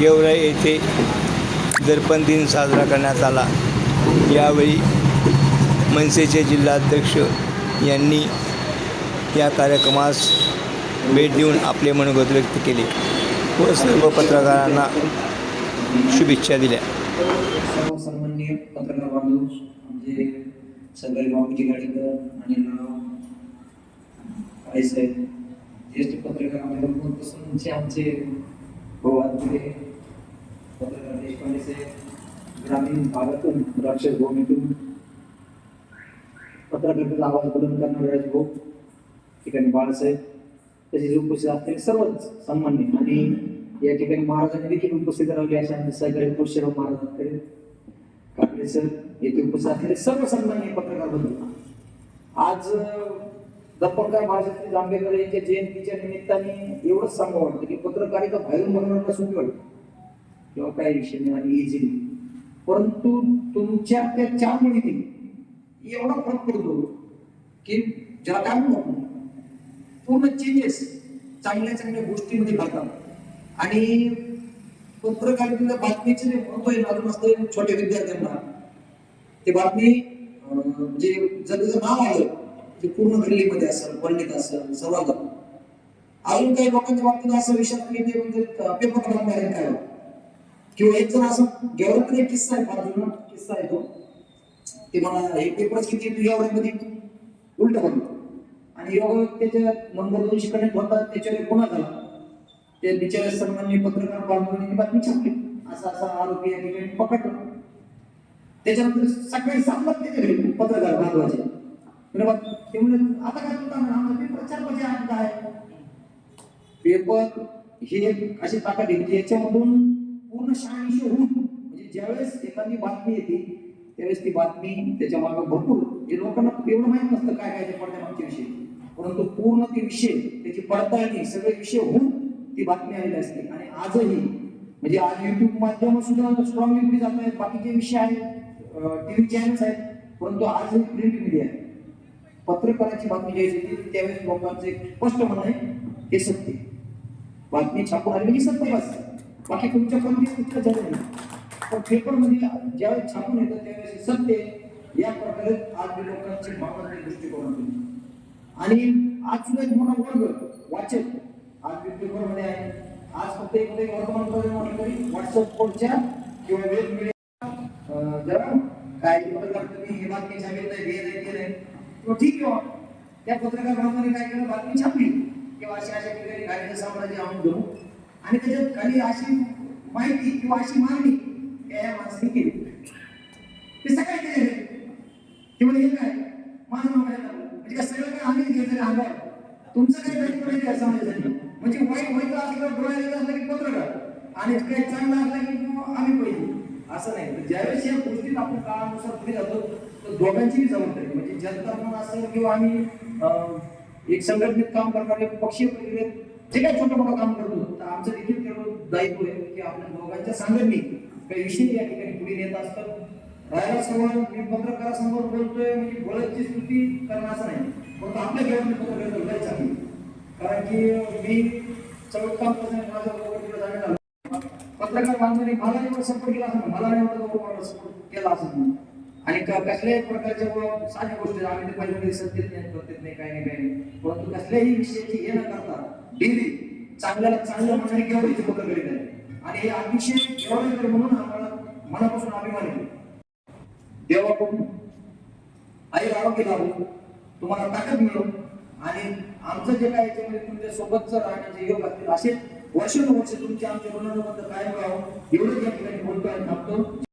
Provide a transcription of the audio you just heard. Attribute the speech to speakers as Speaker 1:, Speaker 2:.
Speaker 1: गेवराई येथे दर्पण दिन साजरा करण्यात आला. यावेळी मनसेचे जिल्हाध्यक्ष यांनी या कार्यक्रमास भेट देऊन आपले मनोगत व्यक्त केले व सर्व पत्रकारांना शुभेच्छा दिल्या.
Speaker 2: म्हणजे सगळे बाबूजी गाडीकर आणि नाव आई ज्येष्ठ पत्रकार आम्हाला पूर्वपासूनचे आमचे भाऊ आत्रे हो, पत्रकार देशपांडे साहेब ग्रामीण भागातून राक्षस भूमीतून पत्रकारितेचा आवाज बुलंद करणारे राजभाऊ ठिकाणी बाळासाहेब तसेच उपस्थित असलेले सर्वच सन्मान्य. आणि या ठिकाणी महाराजांनी देखील उपस्थित राहिले अशा सहकारी पुरुषराव महाराजांकडे. कापले सर येथे उपस्थित असलेले सर्व सन्मान्य पत्रकार बंधू आज अं, दप्पणकार महाराजांचे जांभेकर यांच्या जयंतीच्या निमित्ताने एवढंच सांगावं वाटतं की पत्रकारिता बाहेरून बनवण्याला सोपी वाटते? किंवा काही विषय नाही आणि इझिली परंतु तुमच्या त्या चार मुलीने एवढा फरक पडतो की ज्याला काय म्हणतो पूर्ण चेंजेस चांगल्या चांगल्या गोष्टीमध्ये घालतात. आणि पत्रकारितेला बातमीचे जे महत्त्व आहे अजून असतं छोट्या विद्यार्थ्यांना. ते बातमी म्हणजे जर त्याचं नाव आलं ते पूर्ण दिल्लीमध्ये असेल पंडित असेल सर्वात अजून काही लोकांच्या बाबतीत असं विषय की ते म्हणजे पेपर बनवणार आहे काय? किंवा एक जण असं गेवरात एक किस्सा आहे फार जुना किस्सा आहे तो. ते मला हे पेपरच किती गेवरामध्ये उलट बनतो आणि योग त्याच्या नंबर दोनशे कनेक्ट होता त्याच्यावर पुन्हा झाला ते बिचारे सन्मान्य पत्रकार बांधून ती बातमी छापली. असा असा आरोपी या ठिकाणी पकडला. त्याच्यानंतर सकाळी सापडत वाजता पत्रकार बांधवाचे. ते आता काय तुमचा आमचा पेपर चार बजे आहे. काय पेपर हे अशी ताकद आहे म्हणजे याच्यामधून पूर्ण शहाऐंशी होऊन म्हणजे ज्यावेळेस एखादी बातमी येते त्यावेळेस ती बातमी त्याच्यामागे भरपूर. जे लोकांना एवढं माहीत नसतं काय काय ते पडद्यामागचे विषय परंतु पूर्ण ते विषय त्याची पडताळणी सगळे विषय होऊन ती बातमी आलेली असते. आणि आजही म्हणजे आज युट्यूब माध्यम सुद्धा स्ट्रॉंगली पुढे जात आहेत. बाकीचे विषय आहेत टीव्ही चॅनल्स आहेत परंतु आजही प्रिंट मीडिया आहे पत्रकाराची बातमी ज्यावेळेस येते त्यावेळेस लोकांचं एक स्पष्ट म्हणणं आहे हे सत्य बातमी छापून आली म्हणजे सत्य बस बाकी तुमच्या कोणतीच कुठलं झालं नाही. पण पेपरमध्ये ज्यावेळेस छापून येतं त्यावेळेस सत्य या प्रकारे आज लोकांची भावना दृष्टिकोन आणि आज सुद्धा एक मोठा वर्ग वाचक आज पेपरमध्ये आहे आज फक्त एक एक वर्तमानपत्र म्हटलं तरी व्हॉट्सअप कोडच्या किंवा वेब मीडिया. जरा काय पत्रकार तुम्ही हे बातमी छापेल नाही हे नाही ते नाही. तो ठीक आहे त्या पत्रकार बांधवाने काय केलं? बातमी छापली. किंवा अशा अशा ठिकाणी गाडीचं साम्राज्य आणून देऊ आणि त्याच्यात काही अशी माहिती किंवा अशी मागणी या माणसाने केली ते सकाळी केले ते म्हणजे हे काय माझं नाव काय झालं? म्हणजे काय सगळं काय आम्ही घेतलं अंगावर तुमचं काय दायित्व समाजासाठी म्हणजे वाईट व्हायचं असलं डोळ्याला येत असलं की पत्रकार. आणि काही चांगलं असलं की आम्ही पहिले. असं नाही. ज्यावेळेस या गोष्टीत आपण काळानुसार पुढे जातो तर दोघांचीही जबाबदारी. म्हणजे जनता म्हणून असेल किंवा आम्ही एक संघटनेत काम करणारे पक्षीय प्रक्रियेत जे काही छोटं मोठं काम करतो? तर आमचं देखील तेवढं दायित्व आहे की आपल्या दोघांच्या संघटनेत काही विषय या ठिकाणी पुढे नेत असतात. राहायला समोर मी पत्रकारासमोर बोलतोय म्हणजे बोलायची स्तुती करणं असं नाही. फक्त आपल्या घेऊन पत्रकार बोलायचं आहे. कारण की मी चौक माझा करताना पत्रकार बांधवांनी मला एवढा सपोर्ट केला असं मला नाही सपोर्ट केला असं आणि कसल्याही प्रकारच्या साध्या गोष्टी आम्ही ते पहिल्यांदा नाही करत नाही काही नाही काही नाही. परंतु कसल्याही विषयाची हे न करता डेली चांगल्याला चांगलं म्हणणारी केवढीची पत्रकारिता आहे आणि हे अतिशय केवढं म्हणून आम्हाला मनापासून अभिमान आहे. देवाकडून आई आरोग्य लागू तुम्हाला ताकद मिळो. आमचं जे काय याच्यामध्ये म्हणजे तुमच्या सोबतचं राहण्याचे योग असतील असे वर्षानुवर्ष तुमच्या आमच्या ऋणानुबंध कायम राहावं एवढंच या ठिकाणी बोलतो आणि थांबतो.